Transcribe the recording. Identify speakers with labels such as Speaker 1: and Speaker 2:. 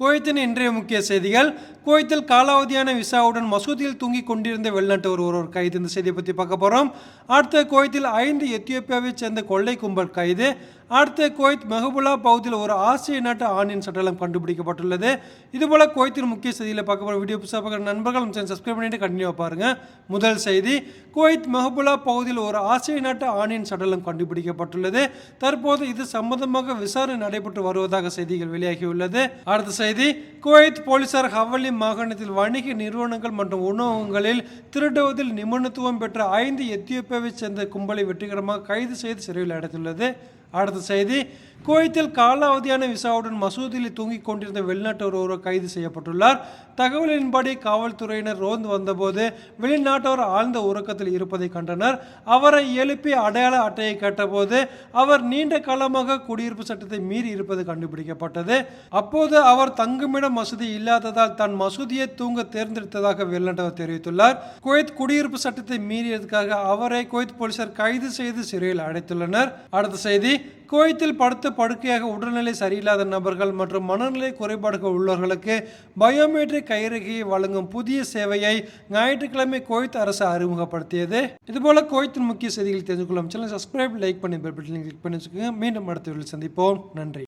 Speaker 1: குவைத்தின் இன்றைய முக்கிய செய்திகள். குவைத்தில் காலாவதியான விசாவுடன் மசூதியில் தூங்கிக் கொண்டிருந்த வெளிநாட்டவர் ஒருவர் கைது. இந்த செய்தியை பற்றி பார்க்க போகிறோம் அடுத்த குவைத்தில் ஐந்து எத்தியோப்பியாவைச் சேர்ந்த கொள்ளை கும்பல் கைது. அடுத்து குவைத் மெஹபுல்லா பகுதியில் ஒரு ஆசிய நாட்டு ஆணின் சட்டலம் கண்டுபிடிக்கப்பட்டுள்ளது. இதுபோல் குவைத்தின் முக்கிய செய்தியில் பார்க்க போகிற வீடியோ புதுசாக பார்க்குற நண்பர்கள் சேனல் சப்ஸ்கிரைப் பண்ணிட்டு கண்டினியூ பாருங்கள் முதல் செய்தி குவைத் மெஹபுல்லா பகுதியில் ஒரு ஆசிய நாட்டு ஆணின் சடலம் கண்டுபிடிக்கப்பட்டுள்ளது. தற்போது இது சம்பந்தமாக விசாரணை நடைபெற்று வருவதாக செய்திகள் வெளியாகியுள்ளது. அடுத்த செய்தி குவைத் போலீசார் ஹவலி மாகாணத்தில் வணிக நிறுவனங்கள் மற்றும் உணவகங்களில் திருடுவதில் நிபுணத்துவம் பெற்ற ஐந்து எத்தியோப்பியாவைச் சேர்ந்த கும்பலை வெற்றிகரமாக கைது செய்து சிறையில் அடைத்துள்ளது. அடுத்த செய்தி குவைத்தில் காலாவதியான விசாவுடன் மசூதியில் தூங்கிக் கொண்டிருந்த வெளிநாட்டவர் ஒருவர் கைது செய்யப்பட்டுள்ளார். தகவலின்படி காவல்துறையினர் ரோந்து வந்தபோது வெளிநாட்டவர் ஆழ்ந்த உறக்கத்தில் இருப்பதை கண்டனர். அவரை எழுப்பி அடையாள அட்டையை கேட்டபோது அவர் நீண்ட காலமாக குடியிருப்பு சட்டத்தை மீறி இருப்பது கண்டுபிடிக்கப்பட்டது. அப்போது அவர் தங்குமிடம் மசூதி இல்லாததால் தன் மசூதியை தூங்க தேர்ந்தெடுத்ததாக வெளிநாட்டவர் தெரிவித்துள்ளார். குவைத் குடியிருப்பு சட்டத்தை மீறியதற்காக அவரை குவைத் போலீசார் கைது செய்து சிறையில் அடைத்துள்ளனர். அடுத்த செய்தி குவைத்தில் படுத்த படுக்கையாக உடல்நிலை சரியில்லாத நபர்கள் மற்றும் மனநிலை குறைபாடுகள் உள்ளவர்களுக்கு பயோமெட்ரிக் கைரேகையை வழங்கும் புதிய சேவையை ஞாயிற்றுக்கிழமை கோயத் அரசு அறிமுகப்படுத்தியது. இதுபோல கோயத்தின் முக்கிய செய்திகள் தெரிந்து கொள்ளும் சேனல் சப்ஸ்கிரைப் லைக் பண்ணி பெல் பட்டனை கிளிக் பண்ணி வச்சுக்கோங்க. மீண்டும் அடுத்த சந்திப்போம். நன்றி.